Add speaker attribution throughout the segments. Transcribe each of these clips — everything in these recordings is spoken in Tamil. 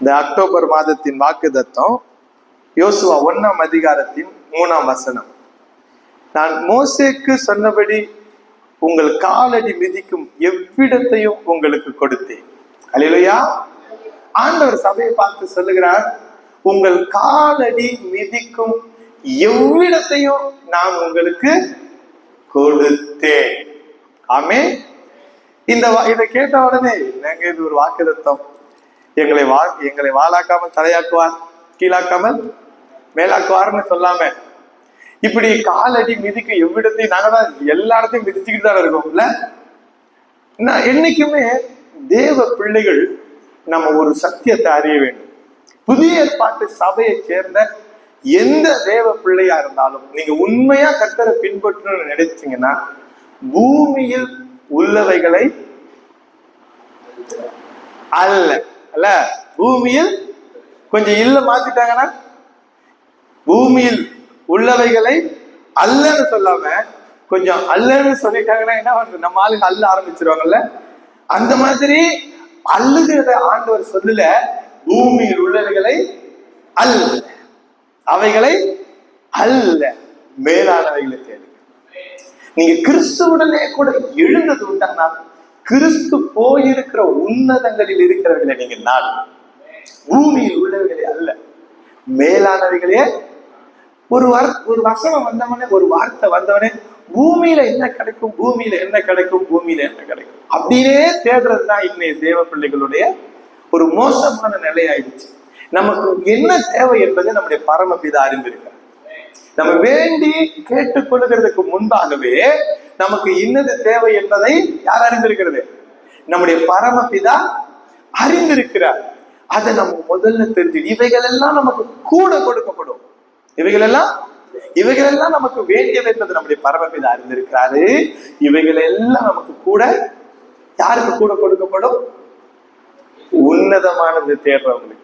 Speaker 1: இந்த அக்டோபர் மாதத்தின் வாக்கு தத்தம் யோசுவா ஒன்னாம் அதிகாரத்தின் மூணாம் வசனம். நான் மோசேக்கு சொன்னபடி உங்கள் காலடி மிதிக்கும் எவ்விடத்தையும் உங்களுக்கு கொடுத்தேன். அலையிலையா ஆண்டவர் சபையை பார்த்து சொல்லுகிறார் உங்கள் காலடி மிதிக்கும் எவ்விடத்தையும் நான் உங்களுக்கு கொடுத்தேன். ஆமே இந்த இதை கேட்ட உடனே நாங்க இது ஒரு வாக்குதத்தம் எங்களை வா எங்களை வாழாக்காமல் தலையாக்குவார் கீழாக்காமல் மேலாக்குவார்னு சொல்லாம இப்படி காலடி மிதிக்க எவ்விடத்தையும் நாங்க தான் எல்லா இடத்தையும் மிதிச்சுக்கிட்டு தான் இருக்கோம்ல? நான் என்னைக்குமே தேவ பிள்ளைகள் நம்ம ஒரு சத்தியத்தை அறிய வேண்டும். புதிய ஏற்பாட்டு சபையை சேர்ந்த எந்த தேவ பிள்ளையா இருந்தாலும் நீங்க உண்மையா கத்தரை பின்பற்றணும்னு நினைச்சீங்கன்னா பூமியில் உள்ளவைகளை அல்ல. அல்ல பூமியில் கொஞ்சம் இல்ல மாத்திட்டாங்கன்னா பூமியில் உள்ளவைகளை அல்லன்னு சொல்லாம கொஞ்சம் அல்லன்னு சொல்லிட்டாங்கன்னா என்ன நம்ம ஆளுங்க அல்ல ஆரம்பிச்சிருவாங்கல்ல? அந்த மாதிரி அல்லுகிறத ஆண்டவர் சொல்லல பூமியில் உள்ளவைகளை அல்ல. அவைகளை அல்ல மேலானவைகளை தேடுங்க. நீங்க கிறிஸ்துவுடனே கூட எழுந்தது உண்டானா கிறிஸ்து போயிருக்கிற உன்னதங்களில் இருக்கிறவர்களை நீங்கள் நாடு. பூமியில் உள்ளவர்களே அல்ல. மேலானவைகளே ஒரு வர் ஒரு வசனம் வந்தவனே ஒரு வார்த்தை வந்தவனே பூமியில என்ன கிடைக்கும் பூமியில என்ன கிடைக்கும் பூமியில என்ன கிடைக்கும்? அப்படியே தேடுறது தான் இன்னைய தேவ பிள்ளைகளுடைய ஒரு மோசமான நிலையாயிடுச்சு. நமக்கு என்ன தேவை என்பதை நம்முடைய பரமபிதா அறிந்திருக்க நம்ம வேண்டி கேட்டுக் கொள்ளுகிறதுக்கு முன்பாகவே நமக்கு இன்னது தேவை என்பதை யார் அறிந்திருக்கிறது? நம்முடைய பரமபிதா அறிந்திருக்கிறார். அதை நம்ம முதல்ல தெரிஞ்சு இவைகள் எல்லாம் நமக்கு கூட கொடுக்கப்படும். இவைகள் எல்லாம் இவைகள் எல்லாம் நமக்கு வேண்டியவை என்பது நம்முடைய பரமபிதா அறிந்திருக்கிறாரு. இவைகள் எல்லாம் நமக்கு கூட யாருக்கு கூட கொடுக்கப்படும்? உன்னதமானது தேடுறவங்களுக்கு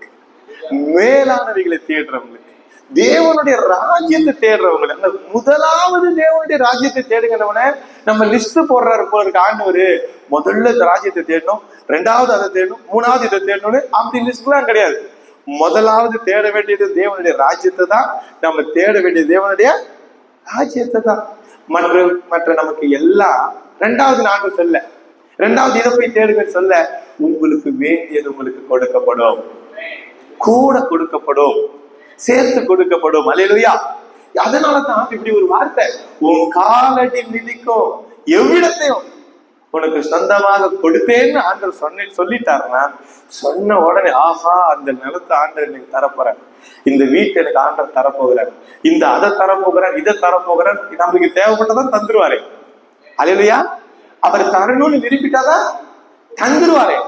Speaker 1: மேலானவைகளை தேடுறவங்களுக்கு. தேவனுடைய ராஜ்யத்தை தேடுறவங்க அந்த முதலாவது தேவனுடைய ராஜ்யத்தை தேடுங்கிறவன நம்ம லிஸ்ட் போடுறாரு போல ஆண்டவர். முதல்ல இந்த ராஜ்யத்தை தேடணும் ரெண்டாவது அதை தேடணும் மூணாவது இதை தேடணும்னு அப்படி லிஸ்ட்லாம் கிடையாது. முதலாவது தேட வேண்டியது தேவனுடைய ராஜ்யத்தை தான். நம்ம தேட வேண்டிய தேவனுடைய ராஜ்யத்தை தான். மற்ற மற்ற நமக்கு எல்லாம் ரெண்டாவது நாங்கள் சொல்ல ரெண்டாவது இதை போய் தேடுங்க சொல்ல உங்களுக்கு வேண்டியது உங்களுக்கு கொடுக்கப்படும். கூட கொடுக்கப்படும். சேர்த்து கொடுக்கப்படும். அலையிலுயா அதனால தான் இப்படி ஒரு வார்த்தை. உன் காலடி நிதிக்கும் எவ்விடத்தையும் உனக்கு சொந்தமாக கொடுத்தேன்னு ஆண்டவர் சொன்ன சொல்லிட்டாருன்னா சொன்ன உடனே ஆஹா அந்த நிலத்தை ஆண்டவர் எனக்கு தரப்போறேன் இந்த வீட்டை எனக்கு ஆண்டவர் தரப்போகிறார். இந்த அதை தரப்போகிறார் இதை தரப்போகிறார். நம்மளுக்கு தேவைப்பட்டதான் தந்துருவாரு. அலையிலையா அவர் தரணும்னு விரும்பிட்டாதான் தந்துருவாரே.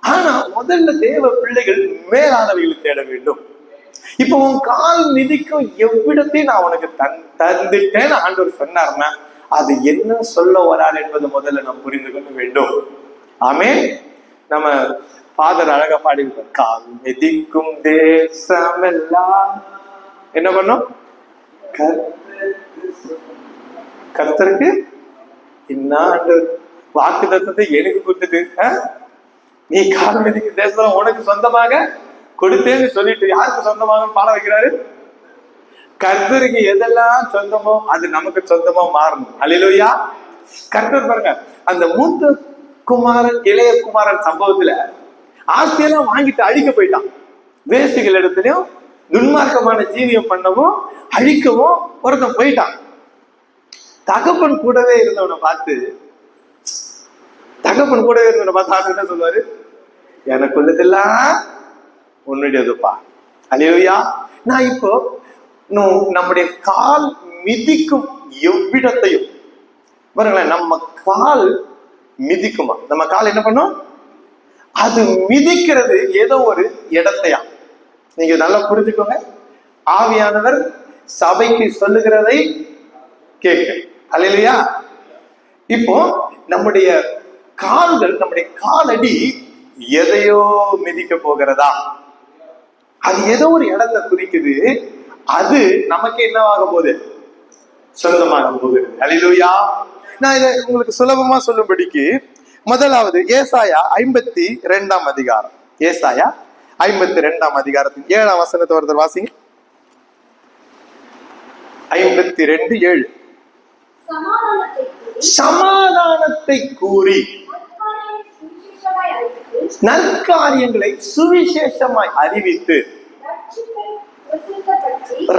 Speaker 1: ஆனா முதல்ல தேவ பிள்ளைகள் மேலானவைகளை தேட வேண்டும். இப்போ உன் கால் மிதிக்கும் எவ்விடத்தையும் நான் உனக்கு தன் தந்துட்டேன்னு ஆண்டவர் சொன்னார்னா அது என்ன சொல்ல வரார் என்பது முதல்ல நாம் புரிந்து கொள்ள வேண்டும். ஆமே நம்ம ஃபாதர் அழகா பாடி கால் மிதிக்கும் தேசமெல்லாம் என்ன பண்ணும்? கர்த்தருக்கு என்ன ஆண்டவர் வாக்கு தத்தத்தை எனக்கு கொடுத்துட்டு நீ கால் மிதிக்கும் தேசம் உனக்கு சொந்தமாக கொடுத்தேன்னு சொல்லிட்டு யாருக்கு சொந்தமாக பாட வைக்கிறாரு? கர்த்தருக்கு எதெல்லாம் சொந்தமோ அது நமக்கு சொந்தமா மாறணும். அலையிலோயா கர்த்தர் பாருங்க அந்த மூத்த குமாரன் இளைய குமாரன் சம்பவத்துல ஆஸ்தியெல்லாம் வாங்கிட்டு அழிக்க போயிட்டான். வேசிகள் இடத்துலயும் துன்மார்க்கமான ஜீவியம் பண்ணவும் அழிக்கவும் ஒருத்தன் போயிட்டான். தகப்பன் கூடவே இருந்தவனை பார்த்து தகப்பன் கூடவே இருந்தவனை பார்த்து ஆண்டு என்ன சொல்லுவாரு எனக்குள்ளதெல்லாம் உன்னுடையதுப்பா அலையோயா நான் இப்போ நம்முடைய கால் மிதிக்கும் எவ்விடத்தையும் பாருங்களேன் நம்ம கால் மிதிக்குமா? நம்ம கால் என்ன பண்ணும்? அது மிதிக்கிறது ஏதோ ஒரு இடத்தையா? நீங்க நல்லா புரிஞ்சுக்கோங்க. ஆவியானவர் சபைக்கு சொல்லுகிறதை கேட்க. அல்லையா இப்போ நம்முடைய கால்கள் நம்முடைய காலடி எதையோ மிதிக்க போகிறதா? அது ஏதோ ஒரு இடத்தை குறிக்குது. அது நமக்கு என்னவாக போகுது சொந்தமாக போகுது அல்லேலூயா நான் இதை உங்களுக்கு சுலபமா சொல்லும்படிக்கு முதலாவது ஏசாயா ஐம்பத்தி ரெண்டாம் அதிகாரம். ஏசாயா ஐம்பத்தி ரெண்டாம் அதிகாரத்தின் ஏழாம் வசனத்தை ஒருத்தர் வாசிங்க. ஐம்பத்தி ரெண்டு ஏழு.
Speaker 2: சமாதானத்தை கூறி. நற்காரியங்களை சுவிசேஷமாய் அறிவித்து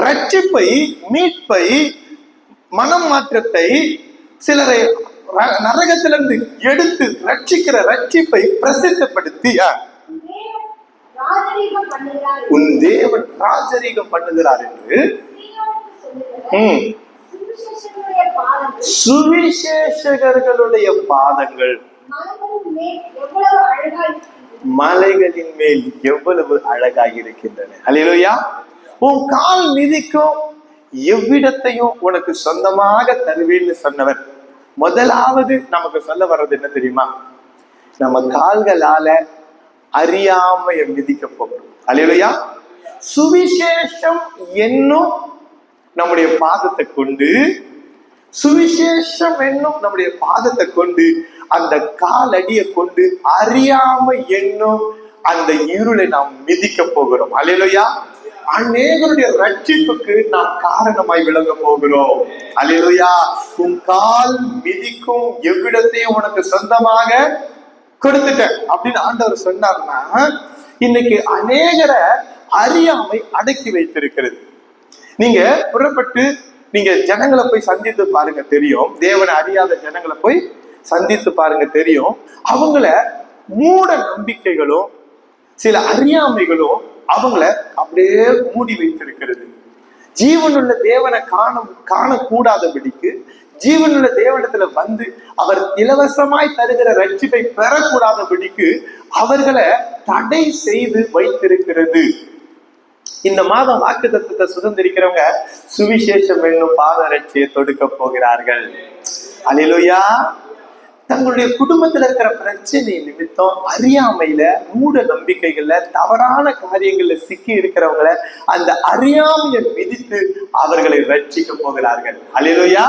Speaker 2: ரட்சிப்பை
Speaker 1: மீட்பை மனம் மாற்றத்தை சிலரை நரகத்திலிருந்து எடுத்து ரட்சிக்கிற ரட்சிப்பை பிரசித்தப்படுத்தி உன் தேவன் ராஜரீகம் பண்ணுகிறார் என்று சுவிசேஷகர்களுடைய பாதங்கள்.
Speaker 2: மலைகளின் மேல் எவ்வளவு
Speaker 1: அழகாக இருக்கின்றன? அலையிலோயா உன் கால் மிதிக்கும் எவ்விடத்தையும் உனக்கு சொந்தமாக தருவேன்னு சொன்னவர். முதலாவது நமக்கு சொல்ல வர்றது என்ன தெரியுமா? நம்ம கால்களால அறியாமைய மிதிக்க போகிறோம். அலையிலோயா சுவிசேஷம் என்னும் நம்முடைய பாதத்தை கொண்டு சுவிசேஷம் என்னும் நம்முடைய பாதத்தை கொண்டு அந்த காலடியை கொண்டு அறியாமை என்னும் அந்த இருளை நாம் மிதிக்க போகிறோம். அல்லேலூயா. அநேகருடைய ரட்சிப்புக்கு நாம் காரணமாய் விளங்க போகிறோம். அல்லேலூயா. உன் கால் மிதிக்கும் எவ்விடத்தையும் உனக்கு சொந்தமாக கொடுத்துட்டேன் அப்படின்னு ஆண்டவர் சொன்னார்னா இன்னைக்கு அநேகரை அறியாமை அடக்கி வைத்திருக்கிறது. நீங்க புறப்பட்டு நீங்க ஜனங்களை போய் சந்தித்து பாருங்க தெரியும். தேவனை அறியாத ஜனங்களை போய் சந்தித்து பாருங்க தெரியும். அவங்கள மூட நம்பிக்கைகளும் சில அறியாமைகளும் அவங்கள அப்படியே மூடி வைத்திருக்கிறது. ஜீவனுள்ள தேவனை காண காணக்கூடாதபடிக்கு ஜீவனுள்ள தேவனத்துல வந்து அவர் இலவசமாய் தருகிற ரட்சிப்பை பெறக்கூடாதபடிக்கு அவர்களை தடை செய்து வைத்திருக்கிறது. இந்த மாதம் வாக்கு தத்துவத்தை சுதந்திரிக்கிறவங்க சுவிசேஷம் என்னும் பாதரட்சியை தொடுக்க போகிறார்கள். அலிலுயா! தங்களுடைய குடும்பத்துல இருக்கிற பிரச்சனை நிமித்தம் அறியாமையில மூட நம்பிக்கைகள்ல தவறான காரியங்கள்ல சிக்கி இருக்கிறவங்கள அந்த அறியாமையை மிதித்து அவர்களை ரட்சிக்க போகிறார்கள். அலிலுயா!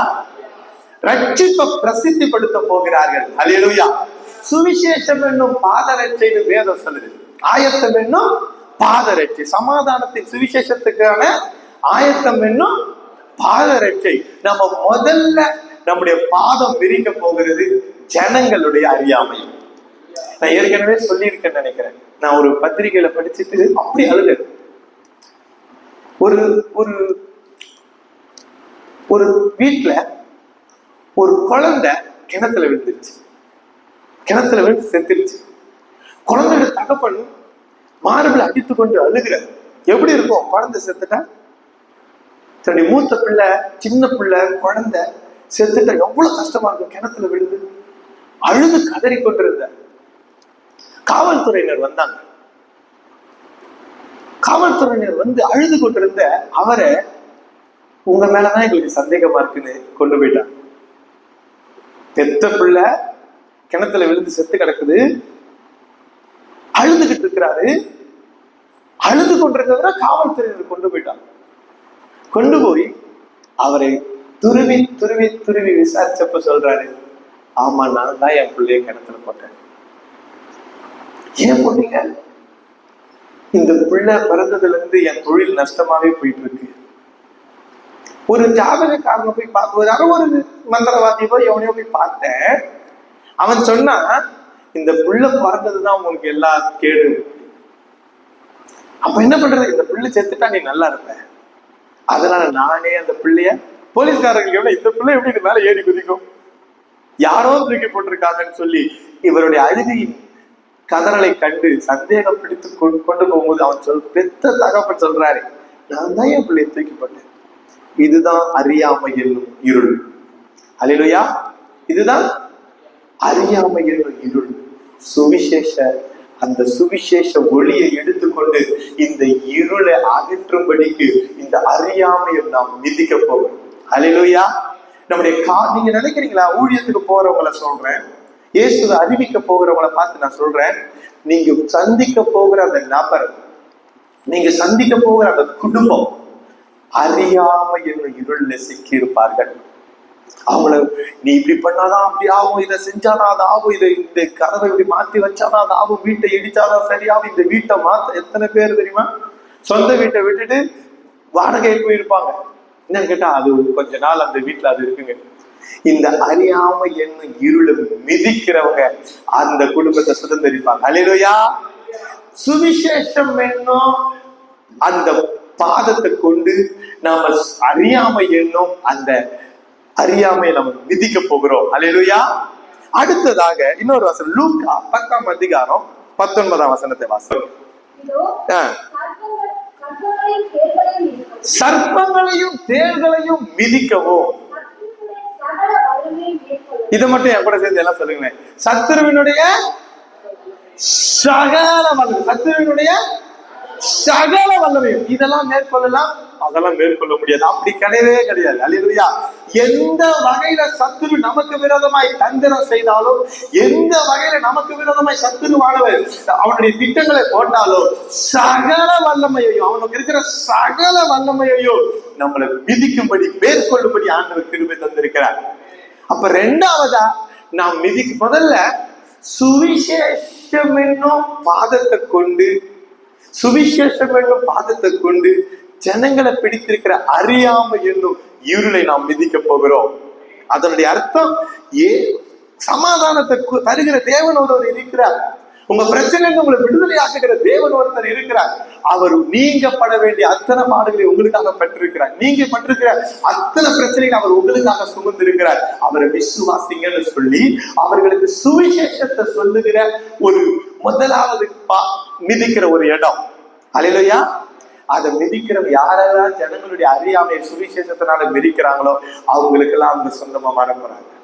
Speaker 1: ரட்சிப்ப பிரசித்திப்படுத்த போகிறார்கள். அலிலுயா! சுவிசேஷம் என்னும் பாதரட்சைன்னு வேதம் சொல்லுது. ஆயத்தம் என்னும் பாதரட்சை. சமாதானத்தின் சுவிசேஷத்துக்கான ஆயத்தம் என்னும் பாதரட்சை. நம்ம முதல்ல நம்முடைய பாதம் விரிக்க போகிறது ஜனங்களுடைய அறியாமை. நான் ஏற்கனவே சொல்லியிருக்கேன்னு நினைக்கிறேன். நான் ஒரு பத்திரிகையில படிச்சுட்டு அப்படி அழுது ஒரு ஒரு ஒரு வீட்டுல ஒரு குழந்தை கிணத்துல விழுந்துருச்சு. கிணத்துல விழுந்து செத்துருச்சு. குழந்தையோட தகப்பன் மார்பில் அடித்து கொண்டு அழுகிற. எப்படி இருக்கும்? குழந்தை செத்துட்டா? தன்னுடைய மூத்த பிள்ளை சின்ன பிள்ளை குழந்தை செத்துட்டா எவ்வளவு கஷ்டமா இருக்கும்? கிணத்துல விழுந்து அழுது கதறி கொண்டிருந்த. காவல்துறையினர் வந்தாங்க. காவல்துறையினர் வந்து அழுது கொண்டிருந்த அவரை உங்க மேலதான் எங்களுக்கு சந்தேகமா இருக்குன்னு கொண்டு போயிட்டாங்க. பெத்த பிள்ளை கிணத்துல விழுந்து செத்து கிடக்குது. அழுதுகிட்டு இருக்கிறாரு. அழுது கொண்டிருந்தவரை காவல்துறையினர் கொண்டு போயிட்டாங்க. கொண்டு போய் அவரை துருவி துருவி துருவி விசாரிச்சப்ப சொல்றாரு ஆமா நான் தான் என் பிள்ளைய கிணத்துல போட்டேன். ஏன் போட்டீங்க? இந்த பிள்ளை பிறந்ததுல இருந்து என் தொழில் நஷ்டமாவே போயிட்டு இருக்கு ஒரு ஜாதகக்காரனை போய் பார்த்து யாரோ ஒரு மந்திரவாதியோ எவனையோ போய் பார்த்தேன். அவன் சொன்னா இந்த புள்ள பிறந்ததுதான் உங்களுக்கு எல்லா கேடு அப்ப என்ன பண்றது? இந்த பிள்ளை செத்துட்டா நீ நல்லா இருப்ப. அதனால நானே அந்த பிள்ளைய போலீஸ்காரங்க எவ்வளவு இந்த பிள்ளை எப்படி இது மேல ஏறி குதிக்கும்? யாரோ தூக்கி போட்டிருக்காங்கன்னு சொல்லி இவருடைய அழுகையின் கதறலை கண்டு சந்தேகம் பிடித்து கொண்டு போகும்போது அவன் சொல் பெத்த தகப்பன் சொல்றாரு நான் தான் என் பிள்ளையை தூக்கி போட்டேன். இதுதான் அறியாமை என்னும் இருள். அலிலுயா இதுதான் அறியாமை என்னும் இருள். சுவிசேஷ அந்த சுவிசேஷ ஒளியை எடுத்துக்கொண்டு இந்த இருளை அகற்றும்படிக்கு இந்த அறியாமையை நாம் மிதிக்க போகிறோம் அல்லேலூயா நம்முடைய கா நீங்க நினைக்கிறீங்களா? ஊழியத்துக்கு போறவங்கள சொல்றேன். இயேசுவை அறிவிக்க போகிறவங்கள பார்த்து நான் சொல்றேன். நீங்க சந்திக்க போகிற அந்த நபர் நீங்க சந்திக்க போகிற அந்த குடும்பம் அறியாமை என்னும் இருள்ல சிக்கி இருப்பார்கள் அவங்கள நீ இப்படி பண்ணாதான் அப்படி ஆகும் இதை செஞ்சாதான் அது ஆகும் இதை இந்த கதவை இப்படி மாத்தி வச்சாதான் அது ஆகும் வீட்டை இடிச்சாதான் சரியாகும் இந்த வீட்டை மாத்த எத்தனை பேர் தெரியுமா? சொந்த வீட்டை விட்டுட்டு வாடகைக்கு போயிருப்பாங்க. என்னன்னு கேட்டா அது கொஞ்ச நாள் அந்த வீட்டுல அது இருக்குங்க. இந்த அறியாம என்ன இருளை மிதிக்கிறவங்க அந்த குடும்பத்தை சுதந்திரிப்பாங்க. அலையிலோயா சுவிசேஷம் என்னும் அந்த பாதத்தை கொண்டு நாம அறியாம என்னும் அந்த அறியாமை நம்ம மிதிக்க போகிறோம். அலையிலோயா அடுத்ததாக இன்னொரு வசனம் லூக்கா பத்தாம் அதிகாரம் பத்தொன்பதாம் வசனத்தை.
Speaker 2: சர்ப்பங்கள்- சர்ப்பங்களையும் தேள்களையும் மிதிக்கவும்.
Speaker 1: இதை மட்டும் என் கூட சேர்ந்து எல்லாம் சொல்லுங்களேன். சத்துருவினுடைய சகல சத்துருவினுடைய சகல வல்லமையும். இதெல்லாம் மேற்கொள்ளலாம் அதெல்லாம் மேற்கொள்ள முடியாது. அப்படி கிடையவே கிடையாது. அல்லையா எந்த வகையில சத்துரு நமக்கு விரோதமாய் தந்திரம் செய்தாலும் எந்த வகையில நமக்கு விரோதமாய் சத்துருவானவர் அவனுடைய திட்டங்களை போட்டாலும் சகல வல்லமையையும் அவனுக்கு இருக்கிற சகல வல்லமையையும் நம்மளை விதிக்கும்படி மேற்கொள்ளும்படி ஆண்டவர் கிருபை தந்திருக்கிறார். அப்ப ரெண்டாவதா நாம் மிதிக்கு முதல்ல சுவிசேஷம் என்னும் பாதத்தை கொண்டு சுவிசேஷம் என்னும் பாதத்தை கொண்டு ஜனங்களை பிடித்திருக்கிற அறியாமை என்னும் இருளை நாம் மிதிக்க போகிறோம். அதனுடைய அர்த்தம் ஏ சமாதானத்தை தருகிற தேவன் ஒருவர் இருக்கிறார். உங்க பிரச்சனை உங்களை விடுதலை ஆக்குகிற தேவன் ஒருத்தர் இருக்கிறார். அவர் நீங்க பட வேண்டிய அத்தனை பாடுகளை உங்களுக்காக பெற்றிருக்கிறார். நீங்க பட்டிருக்கிற அத்தனை பிரச்சனைகளை அவர் உங்களுக்காக சுமந்திருக்கிறார். அவரை விசுவாசிங்கன்னு சொல்லி அவர்களுக்கு சுவிசேஷத்தை சொல்லுகிற ஒரு முதலாவது பா- மிதிக்கிற ஒரு இடம். அலையிலையா? அதை மிதிக்கிற யாரெல்லாம் ஜனங்களுடைய அறியாமை சுவிசேஷத்தினால மிதிக்கிறாங்களோ அவங்களுக்கெல்லாம் அவங்க சொந்தமா மாற போறாங்க.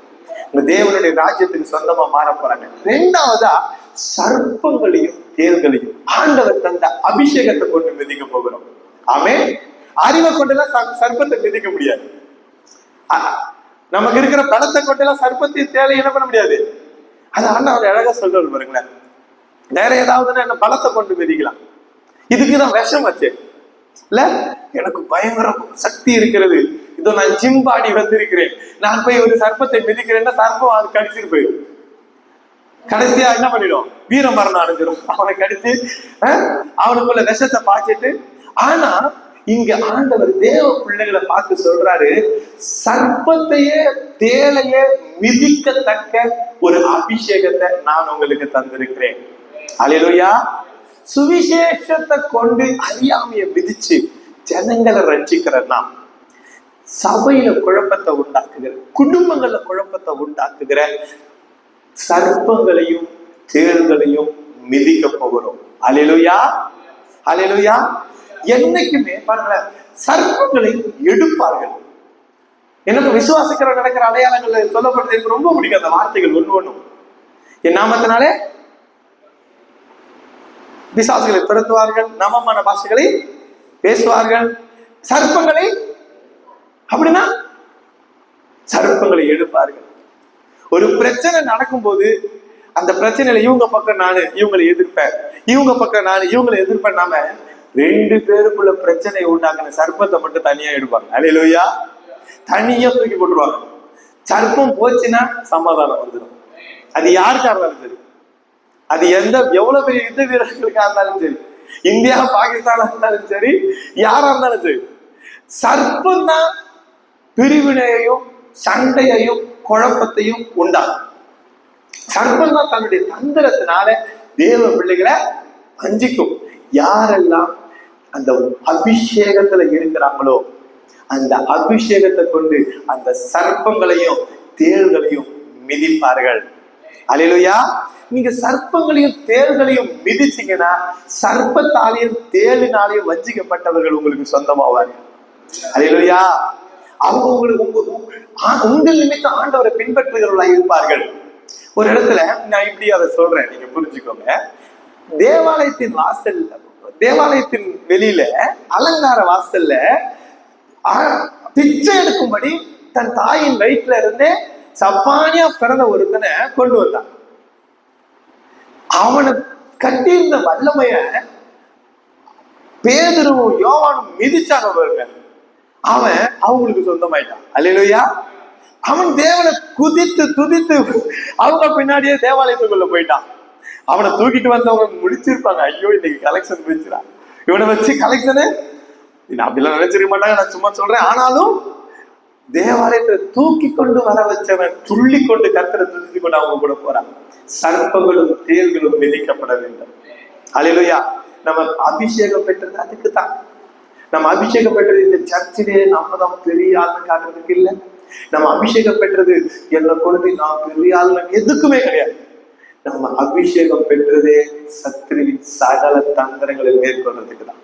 Speaker 1: இந்த தேவனுடைய ராஜ்யத்துக்கு சொந்தமா மாற போறாங்க. ரெண்டாவதா சர்ப்பங்களையும் தேர்களையும் ஆண்டவர் தந்த அபிஷேகத்தை கொண்டு மிதிக்க போகிறோம். ஆமே அறிவை கொண்டெல்லாம் ச- சர்ப்பத்தை மிதிக்க முடியாது. நமக்கு இருக்கிற பணத்தை கொண்டெல்லாம் சர்ப்பத்தை தேலை என்ன பண்ண முடியாது? அது ஆண்டவர் அழகா சொல்றாரு பாருங்களேன். வேற ஏதாவதுன்னா என்ன பலத்தை கொண்டு மிதிக்கலாம். இதுக்குதான் விஷம் வச்சு. இல்ல? எனக்கு பயங்கர சக்தி இருக்கிறது. இதோ நான் ஜிம் பாடி வந்திருக்கிறேன். நான் போய் ஒரு சர்ப்பத்தை மிதிக்கிறேன்னா சர்ப்பம் அது கடிச்சிட்டு போயிடும். கடைசியா என்ன பண்ணிடும்? வீர மரணம் அடைஞ்சிடும். அவனை கடிச்சு அவனுக்குள்ள விஷத்தை பாய்ச்சிட்டு ஆனா இங்க ஆண்டவர் தேவ பிள்ளைகளை பார்த்து சொல்றாரு சர்ப்பத்தையே தேலையே மிதிக்கத்தக்க ஒரு அபிஷேகத்தை நான் உங்களுக்கு தந்திருக்கிறேன். அலையலுயா சுவிசேஷத்தை கொண்டு அறியாமைய விதிச்சு ஜனங்களை ரட்சிக்கிற நாம் சபையில குழப்பத்தை உண்டாக்குகிற குடும்பங்கள்ல குழப்பத்தை உண்டாக்குகிற சர்ப்பங்களையும் தேர்களையும் மிதிக்க போகிறோம். அலையலுயா அலையலுயா என்னைக்குமே பாருங்க சர்ப்பங்களை எடுப்பார்கள். எனக்கு விசுவாசிக்கிற நடக்கிற அடையாளங்கள் சொல்லப்படுறது எனக்கு ரொம்ப பிடிக்கும் அந்த வார்த்தைகள் ஒன்று ஒன்றும் என் நாமத்தினாலே பிசாசுகளை பிறத்துவார்கள் நமமான பாஷைகளை பேசுவார்கள். சர்ப்பங்களை அப்படின்னா சர்ப்பங்களை எடுப்பார்கள். ஒரு பிரச்சனை நடக்கும்போது அந்த பிரச்சனையில இவங்க பக்கம் நானு இவங்களை எதிர்ப்பேன். இவங்க பக்கம் நானு இவங்களை எதிர்ப்பேன். நாம ரெண்டு பேருக்குள்ள பிரச்சனையை உண்டாக்குன சர்ப்பத்தை மட்டும் தனியா எடுப்பாங்க. அலையிலோயா தனியா தூக்கி போட்டுருவாங்க. சர்ப்பம் போச்சுன்னா சமாதானம் வந்துடும் அது யாருக்காக இருந்தாலும் சரி அது எந்த எவ்வளவு பெரிய யுத்த வீரர்களுக்கா இருந்தாலும் சரி இந்தியா பாகிஸ்தானா இருந்தாலும் சரி யாரா இருந்தாலும் சரி சர்ப்பம் தான் பிரிவினையையும் சண்டையையும் குழப்பத்தையும் உண்டாகும் சர்ப்பம் தான் தன்னுடைய தந்திரத்தினால தேவ பிள்ளைகளை வஞ்சிக்கும். யாரெல்லாம் அந்த அபிஷேகத்துல இருக்கிறாங்களோ அந்த அபிஷேகத்தை கொண்டு அந்த சர்ப்பங்களையும் தேள்களையும் மிதிப்பார்கள். அலையிலுயா. நீங்க சர்ப்பங்களையும் தேள்களையும் மிதிச்சீங்கன்னா சர்ப்பத்தாலையும் தேளினாலையும் வஞ்சிக்கப்பட்டவர்கள் உங்களுக்கு சொந்தமாவார்கள். அலையிலுயா. அவங்க உங்களுக்கு உங்க- உங்கள் நிமித்தம் ஆண்டவரை பின்பற்றுகிறவர்களா இருப்பார்கள். ஒரு இடத்துல நான் இப்படி அதை சொல்றேன் நீங்க புரிஞ்சுக்கோங்க. தேவாலயத்தின் வாசல் தேவாலயத்தின் வெளியில அலங்கார வாசல்ல பிச்சை எடுக்கும்படி தன் தாயின் வயிற்றுல இருந்தே சப்பானியா பிறந்த ஒருத்தனை கொண்டு வந்தான். அவனை கட்டியிருந்த வல்லமைய பேதுருவும் யோவானும் மிதிச்சாங்க பாருங்க. அவன் அவங்களுக்கு சொந்தமாயிட்டான். அல்லையா அவன் தேவனை குதித்து துதித்து அவங்க பின்னாடியே தேவாலயத்துக்குள்ள போயிட்டான். அவனை தூக்கிட்டு வந்தவங்க முடிச்சிருப்பாங்க ஐயோ இன்னைக்கு கலெக்ஷன் போயிடுச்சுடா. இவனை வச்சு கலெக்ஷனு நான் அப்படிலாம் நினைச்சிருக்க மாட்டாங்க நான் சும்மா சொல்றேன். ஆனாலும் தேவாலயத்தை தூக்கி கொண்டு வர வச்சவன் துள்ளி கொண்டு கத்திர துள்ளி கொண்டு அவங்க கூட போறான். சர்ப்பங்களும் தேர்களும் மிதிக்கப்பட வேண்டும். அலையிலுயா நம்ம அபிஷேகம் பெற்றது அதுக்கு தான் நம்ம அபிஷேகம் பெற்றது இந்த சர்ச்சிலே நம்ம தான் பெரிய ஆளுன்னு காட்டுறதுக்கு இல்லை. நம்ம அபிஷேகம் பெற்றது என்னை கொண்டு நான் பெரிய ஆளுன்னு எதுக்குமே கிடையாது. நம்ம அபிஷேகம் பெற்றதே சத்ருவின் சகல தந்திரங்களை மேற்கொள்றதுக்கு தான்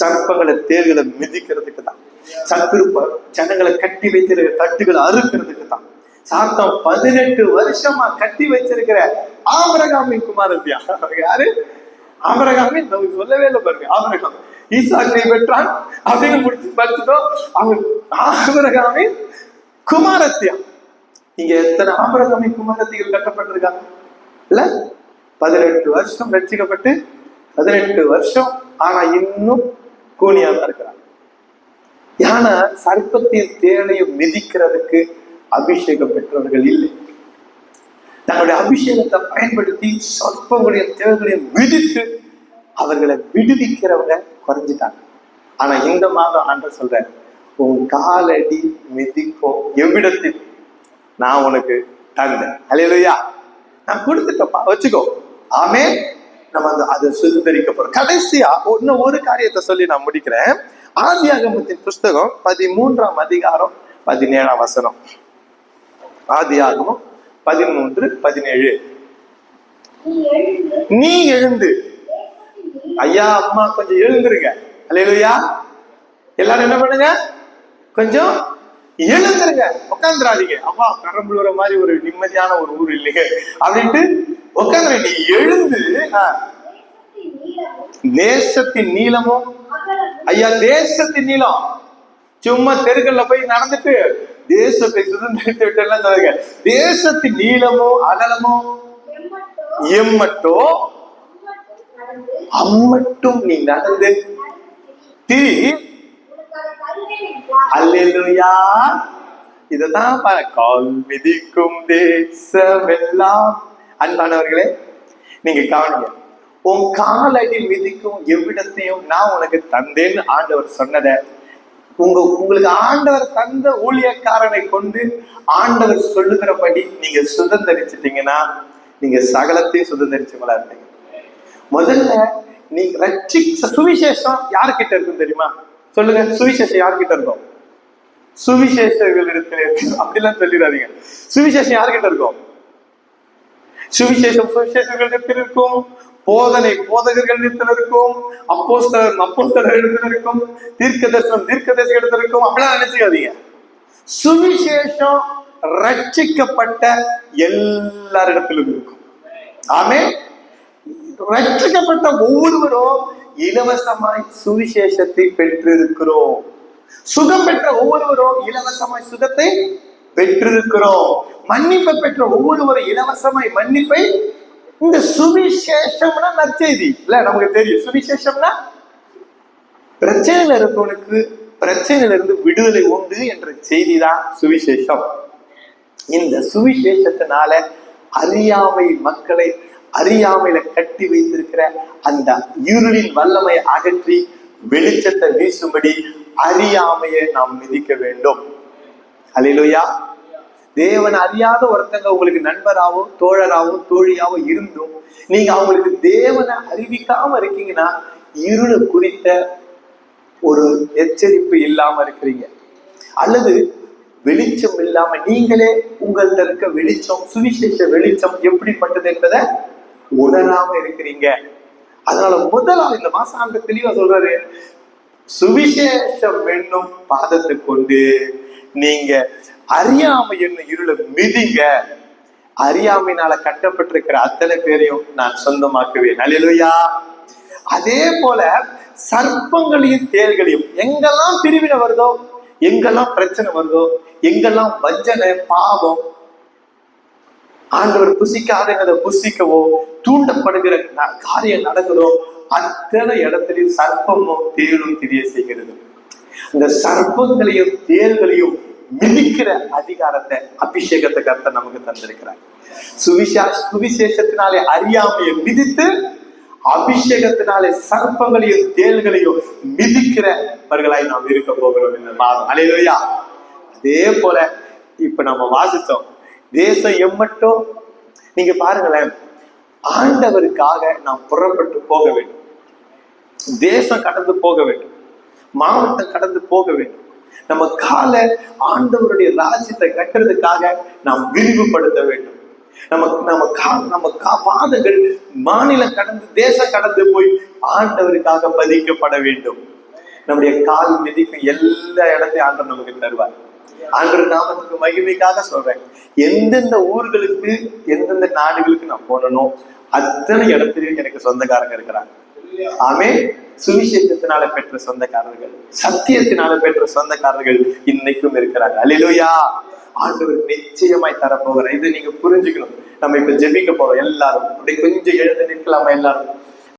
Speaker 1: சர்ப்பங்களை தேர்களை மிதிக்கிறதுக்கு தான். சத்ரு ஜனங்களை கட்டி வைத்திருக்கிற தட்டுகளை அறுக்கிறதுக்கு தான். சாத்தம் பதினெட்டு வருஷமா கட்டி வச்சிருக்கிற ஆபரகாமின் குமாரத்தியா யாரு? ஆபரகாமின் நமக்கு சொல்லவே இல்லை பாருங்க. ஆபரகாம். ஈசாக்கை பெற்றான் அப்படின்னு முடிச்சு பார்த்துட்டோம். அவன் ஆபரகாமின் குமாரத்தியா இங்க எத்தனை ஆபரகாமின் குமாரத்திகள் கட்டப்பட்டிருக்காங்க? இல்ல? பதினெட்டு வருஷம் ரட்சிக்கப்பட்டு பதினெட்டு வருஷம் ஆனா இன்னும் கூனியா தான் இருக்கிறாங்க. யானை சர்ப்பத்தின் தேனையும் மிதிக்கிறதுக்கு அபிஷேகம் பெற்றவர்கள் இல்லை. தன்னுடைய அபிஷேகத்தை பயன்படுத்தி சர்ப்பங்களுடைய தேவைகளையும் மிதித்து அவர்களை விடுவிக்கிறவங்க குறைஞ்சிட்டாங்க. ஆனா இந்த மாதம் ஆண்டு சொல்றேன் உன் காலடி மிதிக்கும் எவ்விடத்தில்? நான் உனக்கு தந்தேன் அலையலையா நான் கொடுத்துட்டப்பா வச்சுக்கோ. ஆமே நம்ம அந்த அதை சுதந்திரிக்க போறோம் கடைசியா இன்னும் ஒரு காரியத்தை சொல்லி நான் முடிக்கிறேன். ஆதியாகமத்தின் புஸ்தகம் பதிமூன்றாம் அதிகாரம் பதினேழாம் வசனம். ஆதியாகமம் பதிமூன்று பதினேழு.
Speaker 2: நீ எழுந்து.
Speaker 1: ஐயா அம்மா கொஞ்சம் எழுந்துருங்க. அல்லையா எல்லாரும் என்ன பண்ணுங்க? கொஞ்சம் எழுந்துருங்க. உட்காந்துராதீங்க அம்மா பெரம்பலூர மாதிரி ஒரு நிம்மதியான ஒரு ஊர் இல்லையே. அப்படின்ட்டு உட்காந்துரு நீ எழுந்து.
Speaker 2: தேசத்தின் நீளமும்
Speaker 1: ஐயா தேசத்தின் நீளம். சும்மா தெருக்கள்ல போய் நடந்துட்டு தேசத்தை சுதந்திரித்து விட்டு எல்லாம் சொல்லுங்க. தேசத்தின் நீளமோ அகலமோ?
Speaker 2: எம்மட்டோ?
Speaker 1: அம்மட்டும் நீ நடந்து. திரி. அல்லேலூயா. இததான். கால் மிதிக்கும் தேசமெல்லாம். அன்பானவர்களே நீங்க கவனிங்க. உன் காலடி மிதிக்கும் எவ்விடத்தையும் நான் உனக்கு தந்தேன்னு ஆண்டவர் சொன்னதை உங்க உங்களுக்கு ஆண்டவர் தந்த ஊழியக்காரனை கொண்டு ஆண்டவர் சொல்லுகிறபடி நீங்க சுதந்திரிச்சிட்டீங்கன்னா நீங்க சகலத்தையும் சுதந்திரிச்சவங்களா இருந்தீங்க முதல்ல நீங்க ரட்சி சுவிசேஷம் யார்கிட்ட இருக்கும் தெரியுமா? சொல்லுங்க சுவிசேஷம் யார்கிட்ட இருக்கும்? சுவிசேஷர்கள் இடத்துல இருக்கு. அப்படிலாம் சொல்லிடாதீங்க. சுவிசேஷம் யார்கிட்ட இருக்கும்? சுவிசேஷம் சுவிசேஷங்களிடத்தில் இருக்கும் போதனை போதகர்கள் இடத்துல இருக்கும் அப்போஸ்தலர் அப்போஸ்தலர் இருக்கும் தீர்க்க தரிசனம் தீர்க்க தரிசனம் இடத்துல இருக்கும் அப்படிலாம் நினைச்சுக்காதீங்க. சுவிசேஷம் ரட்சிக்கப்பட்ட எல்லாரிடத்திலும் இருக்கும். ஆமே. ரட்சிக்கப்பட்ட ஒவ்வொருவரும் இலவசமாய் சுவிசேஷத்தை பெற்றிருக்கிறோம். சுகம் பெற்ற ஒவ்வொருவரும் இலவசமாய் சுகத்தை பெற்றிருக்கிறோம். மன்னிப்பை பெற்ற ஒவ்வொருவரும் இலவசமாய் மன்னிப்பை இந்த சுவிசேஷம்னா நற்செய்தி. இல்ல நமக்கு தெரியும். சுவிசேஷம்னா பிரச்சனையில இருக்கவனுக்கு பிரச்சனையில இருந்து விடுதலை உண்டு என்ற செய்தி தான் சுவிசேஷம். இந்த சுவிசேஷத்தினால அறியாமை மக்களை அறியாமையில கட்டி வைத்திருக்கிற அந்த இருளின் வல்லமை அகற்றி வெளிச்சத்தை வீசும்படி அறியாமையை நாம் மிதிக்க வேண்டும். அலிலுயா தேவன் அறியாத ஒருத்தங்க உங்களுக்கு நண்பராகவும் தோழராகவும் தோழியாகவும் இருந்தும் நீங்க அவங்களுக்கு தேவனை அறிவிக்காம இருக்கீங்கன்னா இருளை குறித்த ஒரு எச்சரிப்பு இல்லாம இருக்கிறீங்க. அல்லது வெளிச்சம் இல்லாம நீங்களே உங்கள்ட்ட இருக்க வெளிச்சம் சுவிசேஷ வெளிச்சம் எப்படிப்பட்டது என்பதை உணராம இருக்கிறீங்க. அதனால முதலாவது இந்த மாசம் தெளிவா சொல்றாரு சுவிசேஷம் என்னும் பாதத்தை கொண்டு நீங்க அறியாமை என்ன இருளை மிதிங்க. அறியாமையினால கட்டப்பட்டிருக்கிற அத்தனை பேரையும் நான் சொந்தமாக்குவேன். அல்லேலூயா அதே போல சர்ப்பங்களையும் தேர்களையும் எங்கெல்லாம் பிரிவினை வருதோ எங்கெல்லாம் பிரச்சனை வருதோ எங்கெல்லாம் வஞ்சனை பாவம் ஆண்டவர் புசிக்காததை புசிக்கவோ தூண்டப்படுகிற காரியம் நடக்குதோ அத்தனை இடத்துலயும் சர்ப்பமும் தேரும் தெரிய செய்கிறது. இந்த சர்ப்பங்களையும் தேர்களையும் மிதிக்கிற அதிகாரத்தை அபிஷேகத்தை கருத்தை நமக்கு தந்திருக்கிறார். சுவிசா சுவிசேஷத்தினாலே அறியாமையை மிதித்து அபிஷேகத்தினாலே சர்ப்பங்களையும் தேள்களையும் மிதிக்கிறவர்களாய் நாம் இருக்க போகிறோம் இந்த மாதம் அலையா அதே போல இப்ப நம்ம வாசித்தோம். தேசம் எம்மட்டும் நீங்க பாருங்களேன் ஆண்டவருக்காக நாம் புறப்பட்டு போக வேண்டும். தேசம் கடந்து போக வேண்டும். மாவட்டம் கடந்து போக வேண்டும். நம்ம காலை ஆண்டவருடைய ராஜ்யத்தை கட்டுறதுக்காக நாம் விரிவுபடுத்த வேண்டும். நம்ம நம்ம கா நம்ம கா பாதங்கள் மாநிலம் கடந்து தேசம் கடந்து போய் ஆண்டவருக்காக பதிக்கப்பட வேண்டும். நம்முடைய கால் மிதிக்கும் எல்லா இடத்தையும் ஆண்டவர் நமக்கு தருவார். ஆண்டவர் நாமத்துக்கு மகிமைக்காக சொல்றேன். எந்தெந்த ஊர்களுக்கு எந்தெந்த நாடுகளுக்கு நான் போனனோ அத்தனை இடத்துலயும் எனக்கு சொந்தக்காரங்க இருக்கிறாங்க. ஆமே சுவிசேஷத்தினால பெற்ற சொந்தக்காரர்கள் சத்தியத்தினால பெற்ற சொந்தக்காரர்கள் இன்னைக்கும் இருக்கிறாங்க அலிலுயா ஆண்டவர் நிச்சயமாய் தரப்போகிறார். இதை நீங்க புரிஞ்சுக்கணும். நம்ம இப்ப ஜெபிக்க போறோம். எல்லாரும். அப்படி கொஞ்சம் எழுந்து நிற்கலாமா எல்லாரும்?